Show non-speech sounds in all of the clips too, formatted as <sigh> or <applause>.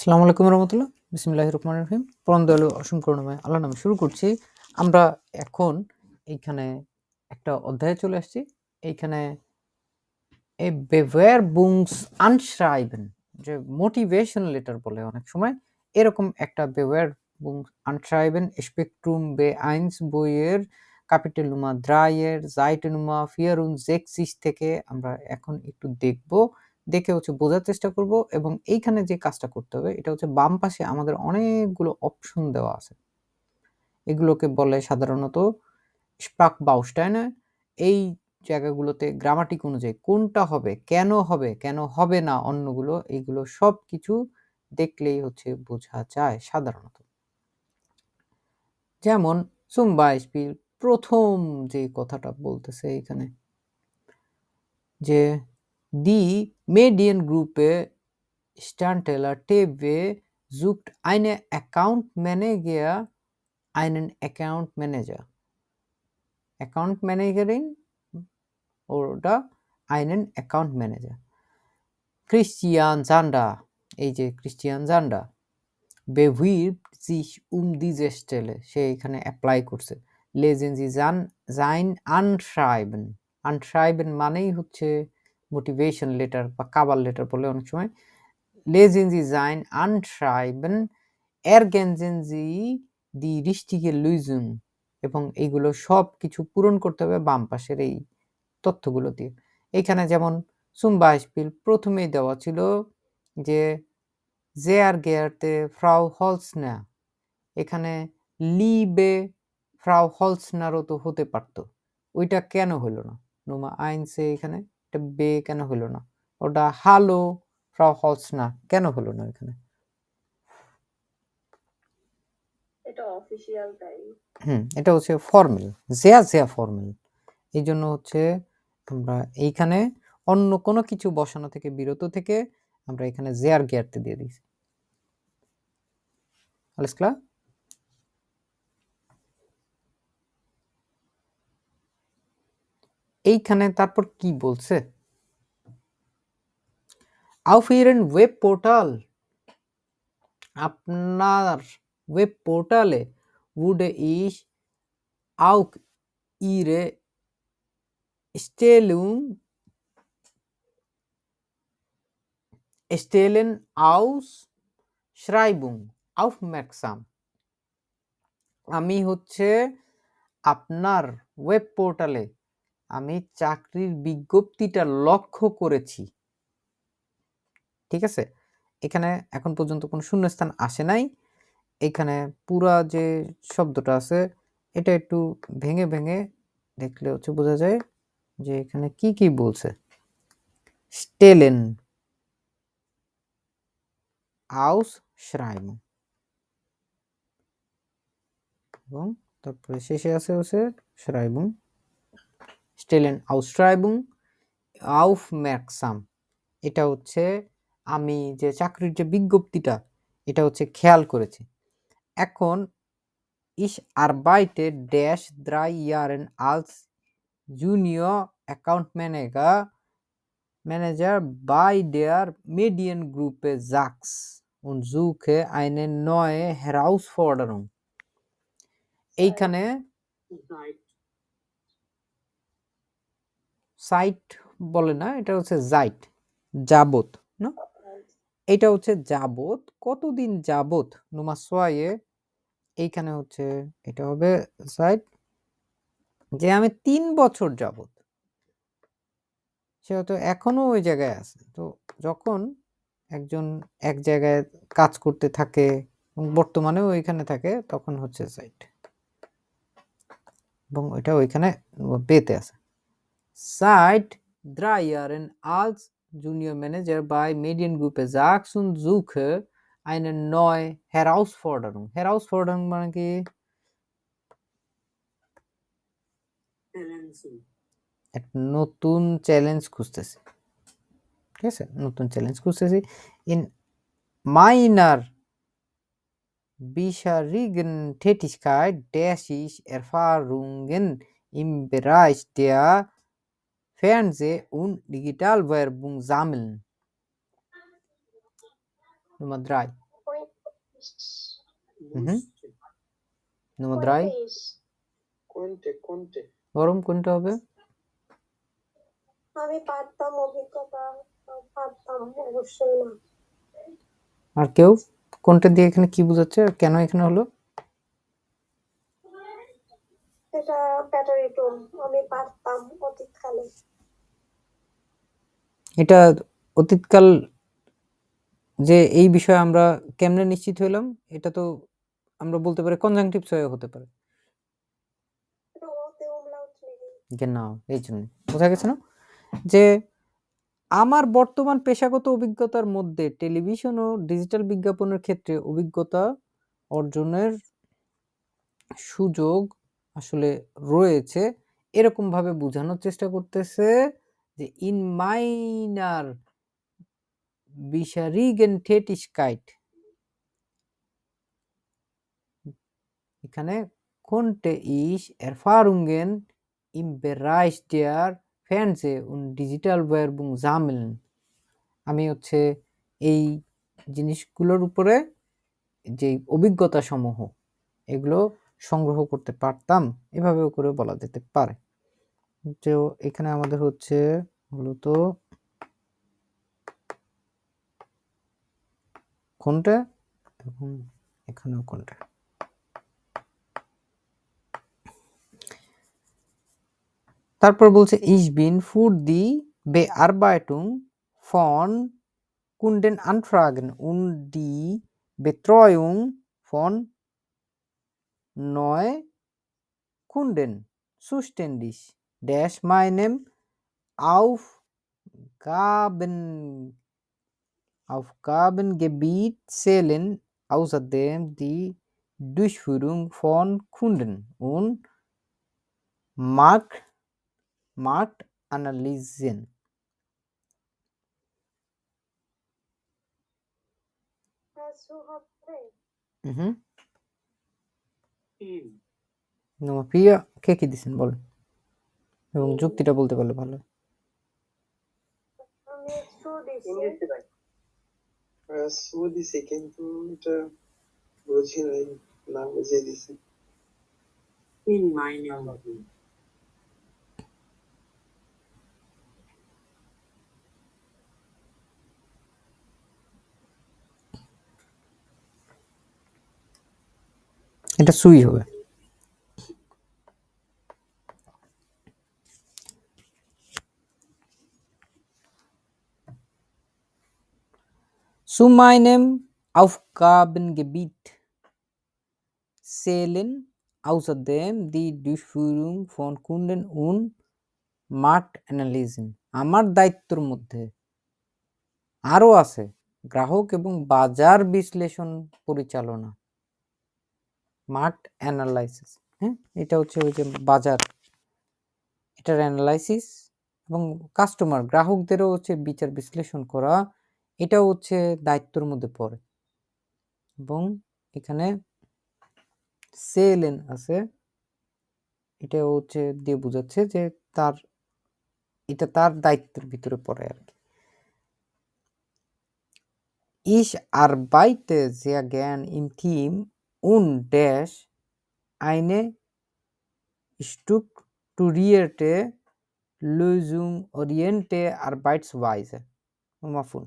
আসসালামু আলাইকুম রহমতুল্লাহ। বিসমিল্লাহ রহমান রহিম। পরম দয়ালু অসীম আল্লাহ নামে শুরু করছি। আমরা এখন এইখানে একটা অধ্যায়ে চলে আসছি। এইখানে এ বেওয়ার বুংস আনশ্রাইবেন যে মোটিভেশন লেটার বলে অনেক সময়। এরকম একটা বেওয়ার বুংস আনশ্রাইবেন স্পেকট্রুম বে আইনস বইয়ের কাপিটেলুমা দ্রায়ের জাইটেনুমা ফিয়ারুন জেক্সিস থেকে আমরা এখন একটু দেখব। দেখে হচ্ছে বোঝার চেষ্টা করব এবং এইখানে যে কাজটা করতে হবে, এটা হচ্ছে বাম পাশে আমাদের অনেকগুলো অপশন দেওয়া আছে। এগুলোকে বলে সাধারণত স্পাক বাউস্টাইনে এই জায়গাগুলোতে গ্রামাটিক অনুযায়ী কোনটা হবে, কেন হবে কেন হবে না অন্যগুলো, এইগুলো সব কিছু দেখলেই হচ্ছে বোঝা যায় সাধারণত। যেমন সুম্বা প্রথম যে কথাটা বলতেছে এখানে, যে দি Mediengruppe Sternteller TV sucht eine Account Manager einen Account Manager. Account Managerin oder einen Account Manager. Christian Sander, এই যে Christian Sander bewirbt sich um diese Stelle সে এখানে অ্যাপ্লাই করছে লেজেন জি জান জাইন আনশ্রাইবেন আনশ্রাইবেন মানেই হচ্ছে মোটিভেশন লেটার বা কাবার লেটার বলে অনেক সময়। Sie sein Anschreiben, ergänzen Sie die richtige এবং এইগুলো সব কিছু পূরণ করতে হবে বাম পাশের এই তথ্যগুলো দিয়ে। এখানে যেমন সুম্বা স্পিল প্রথমেই দেওয়া ছিল যে জেয়ার গেয়ারতে ফ্রাউ হলসনা, এখানে লিবে ফ্রাউ হলসনারও তো হতে পারতো। ওইটা কেন হলো না? নোমা আইনসে এখানে এটা বে কেন হলো না? ওটা হালো ফ্রাউ হলসনা কেন হলো না এখানে এটা অফিসিয়াল তাই। হুম এটা হচ্ছে ফর্মেল জেয়া জেয়া ফর্মেল এই জন্য হচ্ছে আমরা এইখানে অন্য কোনো কিছু বসানো থেকে বিরত থেকে আমরা এখানে জেয়ার গিয়ারতে দিয়ে দিয়েছি। alles এইখানে তারপর কি বলছে? আউফিরেন ওয়েব পোর্টাল। আপনার ওয়েব পোর্টালে উড ইস আউক ইরে স্টেলুম স্টেলেন আউস শ্রাইবুং আউফ ম্যাক্সাম। আমি হচ্ছে আপনার ওয়েব পোর্টালে আমি চাকরির বিজ্ঞপ্তিটা লক্ষ্য করেছি। ঠিক আছে? এখানে এখন পর্যন্ত কোনো শূন্যস্থান আসে নাই। এখানে পুরা যে শব্দটা আছে, এটা একটু ভেঙে ভেঙে দেখলে হচ্ছে বোঝা যায় যে এখানে কি কি বলছে। স্টেলেন। আউস শ্রাইম। এবং তারপরে শেষে আছে হচ্ছে শ্রাইবুং স্টেলেন আউসশ্রাইবুং আউফ ম্যাক্সাম এটা হচ্ছে আমি যে চাকরির যে বিজ্ঞপ্তিটা এটা হচ্ছে খেয়াল করেছি এখন ich arbeite dash drei Jahren als Junior Account Manager Manager bei der Mediengruppe Sachs und suche eine neue Herausforderung. এইখানে সাইট বলে না, এটা হচ্ছে জাইট যাবত না? এটা হচ্ছে যাবত কতদিন যাবত নুমাসোয়ে এইখানে হচ্ছে এটা হবে সাইট, যে আমি তিন বছর যাবত সে হয়তো এখনও ওই জায়গায় আছে, তো যখন একজন এক জায়গায় কাজ করতে থাকে বর্তমানেও ওইখানে থাকে, তখন হচ্ছে সাইট, এবং ওইটা ওইখানে বেতে আছে। Seit drei Jahren als Junior Manager bei Mediengruppe Sachs und suche eine neue Herausforderung. Herausforderung মানে কি একটা নতুন চ্যালেঞ্জ খুঁজতেছি ঠিক আছে নতুন চ্যালেঞ্জ খুঁজতেছি ইন minor bisherigen Tätigkeit dash ich Erfahrungen im Bereich der Fernseh- und Digitalwerbung sammeln. Nummer 3. Mhm. Nummer drei. কোনটে কোনটে গরম কোনটা হবে আমি পারতাম অভিজ্ঞতা পারতাম অবশ্যই না আর কেউ কোনটা দিয়ে এখানে কি বোঝাচ্ছে আর কেন এখানে হলো এটা ব্যাটারি টুল আমি পারতাম অতীতকালে এটা অতীতকাল যে এই বিষয়ে আমরা কেমনে নিশ্চিত হইলাম, এটা তো আমরা বলতে পারি কনজাংটিভ হয়ে হতে পারে। এই জন্য। বোঝা গেছে না? যে আমার বর্তমান পেশাগত অভিজ্ঞতার মধ্যে টেলিভিশন ও ডিজিটাল বিজ্ঞাপনের ক্ষেত্রে অভিজ্ঞতা অর্জনের সুযোগ আসলে রয়েছে এরকম ভাবে বোঝানোর চেষ্টা করতেছে যে ইন মাইনার বিশারিগেন Tätigkeit এখানে konnte ich Erfahrungen im Bereich der Fernseh- und Digitalwerbung sammeln? আমি হচ্ছে এই জিনিসগুলোর উপরে যে অভিজ্ঞতা সমূহ এগুলো সংগ্রহ করতে পারতাম, এভাবেও করে বলা যেতে পারে। তো এখানে আমাদের হচ্ছে মূলত কোনটা? এবং এখানেও কোনটা? তারপর বলছে ইসবিন ফুড দি বে আর বায়টুং ফন কুন্ডেন আনফ্রাগন উন ডি বে ত্রয়ুং ফন নয় কুন্ডেন সুস্টেন্ডিস ড্যাশ মাই নেম meinem Aufgaben, Aufgabengebiet zählen außerdem die Durchführung von Kunden und Markt, Marktanalysen. Mhm. Number Priya কে কি দিছেন বলেন এবং যুক্তিটা বলতে পারলে ভালো হয়। আমি ইংলিশে ভাই সু দিছে কিন্তু এটা বুঝি নাই না দিছে। এটা সুই হবে। Zu meinem Aufgabengebiet zählen außerdem die Durchführung von Kunden und Marktanalysen. আমার দায়িত্বের মধ্যে আরও আছে গ্রাহক এবং বাজার বিশ্লেষণ পরিচালনা মার্ট অ্যানালাইসিস হ্যাঁ? এটা হচ্ছে ওই যে বাজার, এটার অ্যানালাইসিস এবং কাস্টমার, গ্রাহকদেরও হচ্ছে বিচার বিশ্লেষণ করা এটা হচ্ছে দায়িত্বর মধ্যে পড়ে। এবং এখানে সেলেন আছে। এটাও হচ্ছে দিয়ে বোঝাচ্ছে যে তার, এটা তার দায়িত্বের ভিতরে পড়ে আর কি। ইস আর বাইতে জিয়া জ্ঞান ইন থিম উন ড্যাশ আইনে স্টুক টু রিয়েটে লুজুম ওরিয়েন্টে আর বাইটস ওয়াইজে। মাফুন।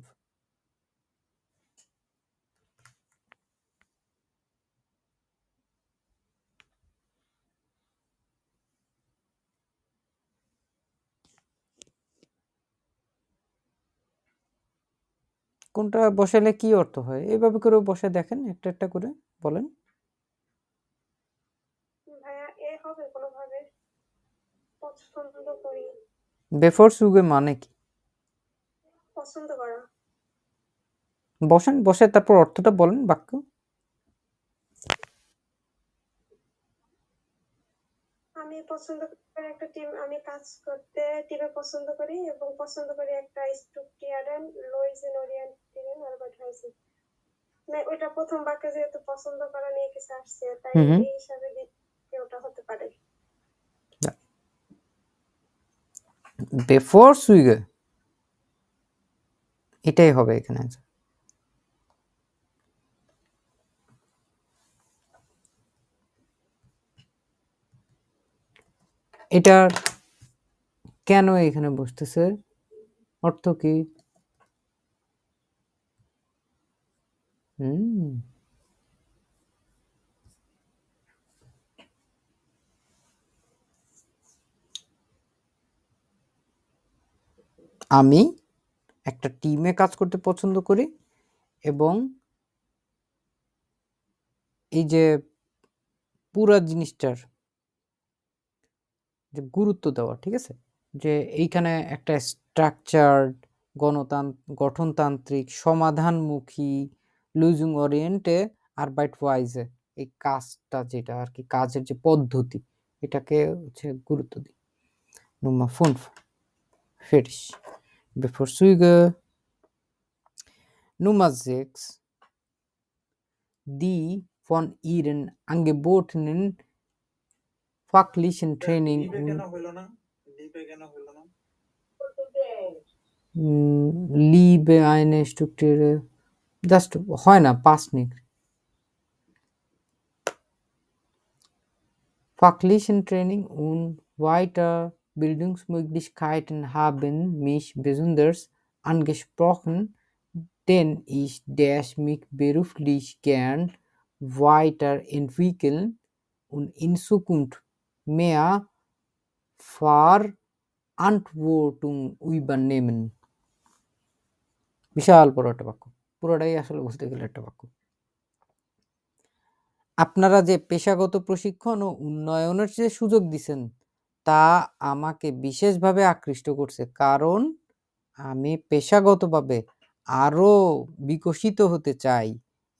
কোনটা বসালে কি অর্থ হয়? এভাবে করে বসে দেখেন একটা একটা করে বলেন। বেফোর সুগে মানে কি? পছন্দ করা। বসেন বসে তারপর অর্থটা বলেন বাক্য। আমি পছন্দ করি একটা টিম আমি কাজ করতে টিমে পছন্দ করি এবং পছন্দ করি একটা ইয়ার্ডেন লুইজিন ওরিয়েন্টেরিয়ান আলবার্ট হাইসি না ওটা প্রথম বাক্যে যেহেতু পছন্দ করা নিয়ে কিছু আসছে তাই এই হিসাবে দিতে ওটা হতে পারে। বিফোর সুইগে এটাই হবে এখানে এটা কেন এখানে বসতেছে? অর্থ কি? হুম আমি একটা টিমে কাজ করতে পছন্দ করি এবং এই যে পুরা জিনিসটার যে গুরুত্ব দেওয়া, ঠিক আছে? যে এইখানে একটা স্ট্রাকচার্ড গণতান্ত্র গঠনতান্ত্রিক সমাধানমুখী লুজিং ওরিয়েন্টে আর বাইট ওয়াইজে এই কাজটা যেটা আর কি কাজের যে পদ্ধতি এটাকে হচ্ছে গুরুত্ব দিই। নম্বর ফোন ফেরিস বিফোর সুইগ নুমা জেক্স দি ফন ইরেন আঙ্গে বোট নেন ফাকলিশন ট্রেনিং লিবে আইনে স্ট্রুক্টারে Just হয় না passt nicht. Fachlichen Training und Weiterbildungsmöglichkeiten haben mich besonders angesprochen, denn ich das mich beruflich gern weiterentwickeln und in Zukunft mehr Verantwortung übernehmen. বিশাল বড় একটা বাক্য পুরোটাই আসলে বলতে গেলে একটা বাক্য। আপনারা যে পেশাগত প্রশিক্ষণ ও উন্নয়নের যে সুযোগ দিছেন, তা আমাকে বিশেষভাবে আকৃষ্ট করছে। কারণ আমি পেশাগতভাবে আরও বিকশিত হতে চাই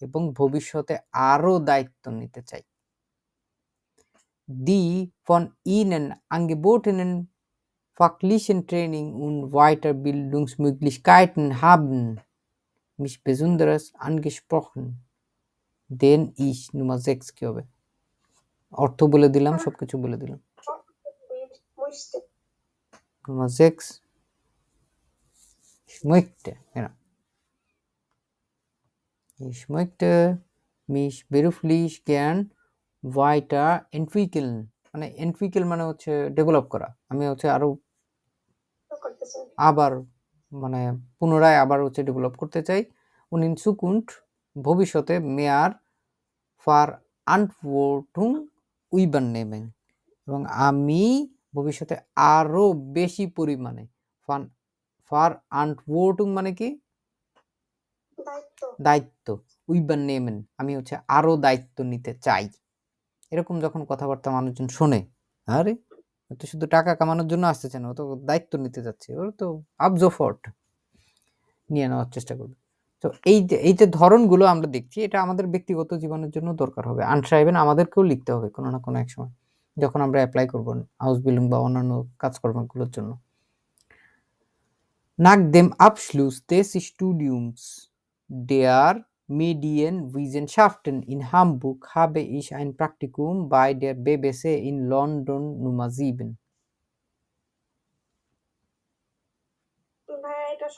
এবং ভবিষ্যতে আরও দায়িত্ব নিতে চাই। Die von ট্রেনিং উন ওয়াইটার Training und Weiterbildungsmöglichkeiten haben mich besonders angesprochen, denn ich Nummer 6 কি হবে অর্থ বলে দিলাম সবকিছু বলে দিলাম Nummer 6 ich möchte genau ich möchte mich beruflich gern weiterentwickeln মানে entwickeln মানে হচ্ছে ডেভেলপ করা আমি হচ্ছে আরও আবার মানে পুনরায় আবার হচ্ছে ডেভেলপ করতে চাই। in Zukunft ভবিষ্যতে মেয়ার ফার আন্টওয়ার্টুং übernehmen এবং আমি ভবিষ্যতে আরও বেশি পরিমাণে ফান ফার আন্টওয়ার্টুং মানে কি? দায়িত্ব। দায়িত্ব übernehmen আমি হচ্ছে আরও দায়িত্ব নিতে চাই। এরকম যখন কথাবার্তা মানুষজন শোনে আরে তো শুধু টাকা কামানোর জন্য আসতেছে না, ও তো দায়িত্ব নিতে যাচ্ছে। ওর তো আবজফট নিয়ে নেওয়ার চেষ্টা করবে। তো এই যে এই যে ধরনগুলো আমরা দেখছি, এটা আমাদের ব্যক্তিগত জীবনের জন্য দরকার হবে। আনসাইবেন আমাদেরকেও লিখতে হবে কোনো না কোনো এক সময়, যখন আমরা অ্যাপ্লাই করব হাউস বিল্ডিং বা অন্যান্য কাজকর্মগুলোর জন্য। নাক দেম Nach dem Abschluss des Studiums der Medienwissenschaften in Hamburg habe ich ein Praktikum bei der BBC in London Nummer 7.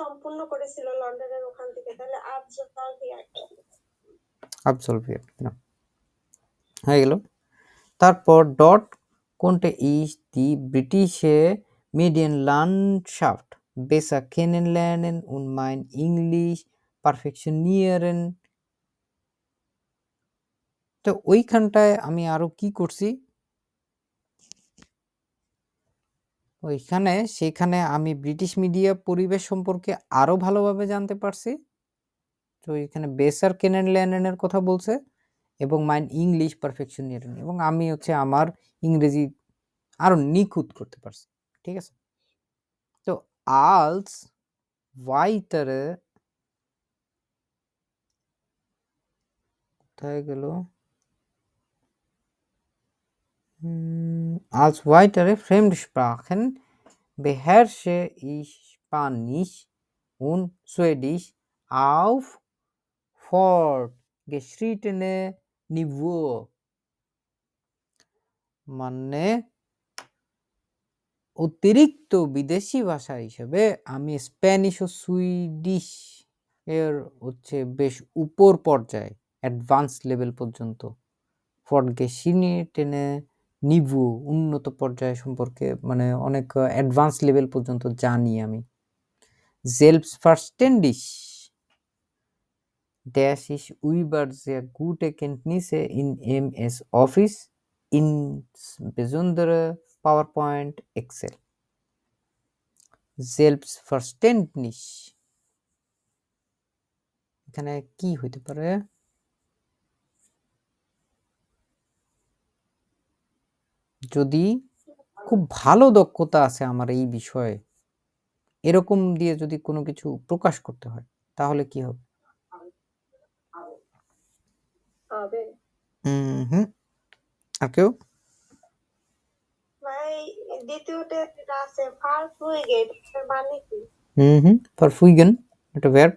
সম্পূর্ণ করেছিল লন্ডনের ওখান থেকে তাহলে আফজল absolviert genau হয়ে গেল তারপর ডট konnte ich die britische Medienlandschaft besser kennenlernen und mein Englisch perfektionieren তো ওইখানটায় আমি আরও কি করছি? ওইখানে, সেখানে আমি ব্রিটিশ মিডিয়া পরিবেশ সম্পর্কে আরও ভালোভাবে জানতে পারছি। তো এখানে বেসার কেনেন ল্যানেনের কথা বলছে এবং মাইন ইংলিশ পারফেকশনিয়ারিং এবং আমি হচ্ছে আমার ইংরেজি আরও নিখুঁত করতে পারছি, ঠিক আছে? তো আলস ওয়াইটারে কোথায় গেল? Als weitere Fremdsprachen beherrsche ich Spanisch und Schwedisch auf fortgeschrittene Niveau. মানে অতিরিক্ত বিদেশি ভাষা হিসেবে আমি স্প্যানিশ ও সুইডিশ এর হচ্ছে বেশ উপর পর্যায়ে অ্যাডভান্স লেভেল পর্যন্ত ফরগেশিনি টেনে নিবু উন্নত পর্যায় সম্পর্কে মানে অনেক অ্যাডভান্স লেভেল পর্যন্ত জানি আমি। জেলস ফার্স্টেন্ডিস ড্যাশ ইস উইবার জে গুড একেন্টনিসে ইন এম এস অফিস ইন বেজন্দর পাওয়ার পয়েন্ট এক্সেল জেলস ফার্স্টেন্টনিস এখানে কি হইতে পারে? যদি খুব ভালো দক্ষতা আছে আমার এই বিষয়ে এরকম দিয়ে যদি কোনো কিছু প্রকাশ করতে হয় তাহলে কি হবে? হুম আর কেউ? আছে মানে কি? হুম হুম। পারফুইগেন এটা verb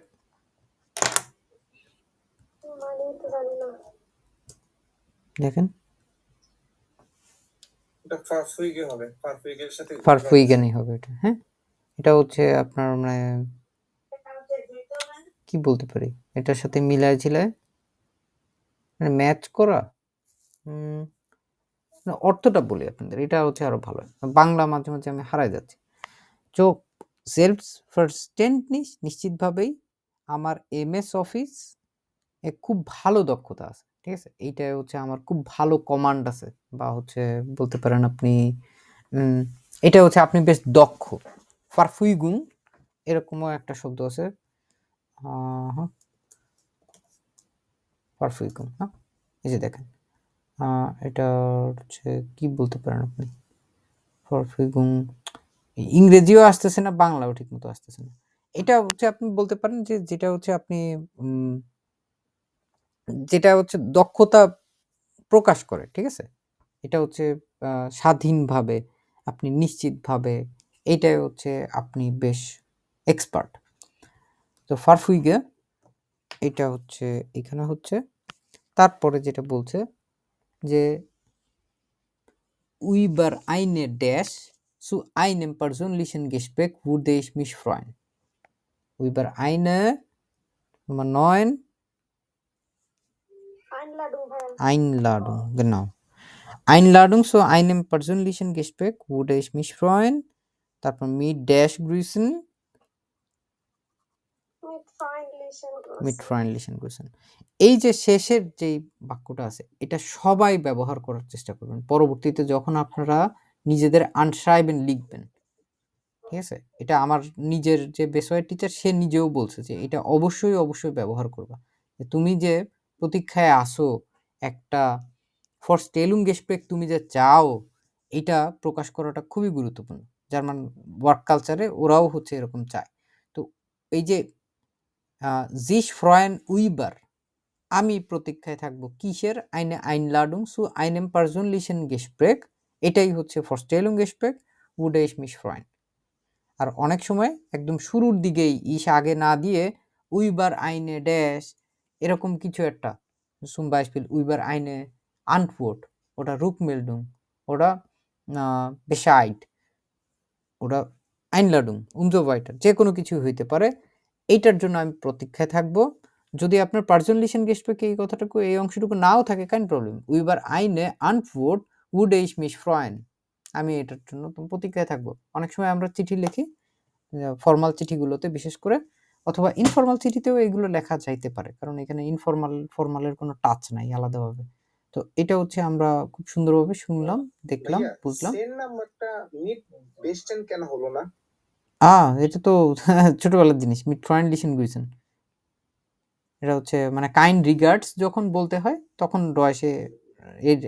মানে দেখেন। এটা হবে এটা হ্যাঁ? এটা হচ্ছে আপনার মানে কি বলতে পারি? এটার সাথে মিলায় মানে ম্যাচ করা? অর্থটা বলি আপনাদের, এটা হচ্ছে আরও ভালো। বাংলা মাঝে মাঝে আমি হারাই যাচ্ছি। তো সেলফ নিশ্চিতভাবেই আমার এমএস অফিস এ খুব ভালো দক্ষতা আছে। ঠিক আছে? এইটা হচ্ছে আমার খুব ভালো কমান্ড আছে। বা হচ্ছে বলতে পারেন আপনি এটা হচ্ছে আপনি বেশ দক্ষ। ফারফুইগুং এরকমও একটা শব্দ আছে। পারফুইগুং হ্যাঁ? এই যে দেখেন। এটা হচ্ছে কি বলতে পারেন আপনি? পারফুইগুং ইংরেজিও আসতেছে না, বাংলাও ঠিক মতো আসতেছে না। এটা হচ্ছে আপনি বলতে পারেন যে, যেটা হচ্ছে আপনি যেটা হচ্ছে দক্ষতা প্রকাশ করে, ঠিক আছে এটা হচ্ছে স্বাধীনভাবে আপনি নিশ্চিতভাবে এটাই হচ্ছে আপনি বেশ এক্সপার্ট তো ফারফুইগে এটা হচ্ছে, এখানে হচ্ছে, তারপরে যেটা বলছে যে eine Dash zu einem persönlichen Gespräch würde ich mich freuen. Über eine Nummer 9 আইনলাডুং ভাই Einladung, genau. Einladung zu einem persönlichen Gespräch würde ich mich freuen. তারপর mit Dash grüßen, মিট freundlichen grüßen. এই যে শেষের যে বাক্যটা আছে এটা সবাই ব্যবহার করার চেষ্টা করবেন পরবর্তীতে যখন আপনারা নিজেদের আনসাইবেন লিখবেন ঠিক আছে এটা আমার নিজের যে বেসয়ের টিচার সে নিজেও বলছে যে এটা অবশ্যই অবশ্যই ব্যবহার করবা তুমি যে প্রতীক্ষায় আসো একটা ফর স্টেলুং গেসপেক তুমি যে চাও, এটা প্রকাশ করাটা খুবই গুরুত্বপূর্ণ। জার্মান ওয়ার্ক কালচারে ওরাও হচ্ছে এরকম চায়। তো এই যে জিস ফ্রয়েন উইবার, আমি প্রতীক্ষায় থাকব কিসের? আইনে আইনলাডুং সু আইনেম পার্সনলিশন গেসপ্রেক, এটাই হচ্ছে ফরস্টেলুং গেসপ্রেক উডে ইস মিস ফ্রয়েন। আর অনেক সময় একদম শুরুর দিকেই ইস আগে না দিয়ে উইবার আইনে ড্যাশ, এরকম কিছু একটা সুম বাইসপিল উইবার আইনে আনফোর্ট ওটা রুকমেলডুং ওটা বেসাইড ওটা আইনলাডুং উনজোভাইটার যে কোনো কিছু হইতে পারে এইটার জন্য আমি প্রতীক্ষায় থাকব যদি আপনার পার্সনলিশন গেস্টপেকে এই কথাটুকু এই অংশটুকু নাও থাকে কেন প্রবলেম উইবার আইনে আনফোর্ট উড এইস মিস ফ্রয়েন আমি এটার জন্য প্রতীক্ষায় থাকব অনেক সময় আমরা চিঠি লিখি ফর্মাল চিঠিগুলোতে বিশেষ করে অথবা ইনফর্মাল চিঠিতেও এগুলো লেখা যাইতে পারে কারণ এখানে ইনফর্মাল ফর্মালের কোনো টাচ নাই আলাদাভাবে। তো এটা হচ্ছে আমরা খুব সুন্দরভাবে শুনলাম দেখলাম বুঝলাম। কেন হলো না? আ এটা তো <laughs> ছোটবেলার জিনিস মিট ফ্রেন্ডলিশন গুইছেন। এটা হচ্ছে মানে কাইন্ড রিগার্ডস যখন বলতে হয় তখন ডয়েসে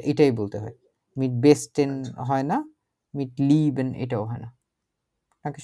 এটাই বলতে হয়। মিট বেস্টেন হয় না মিট লিভ এটাও হয় না। নাকি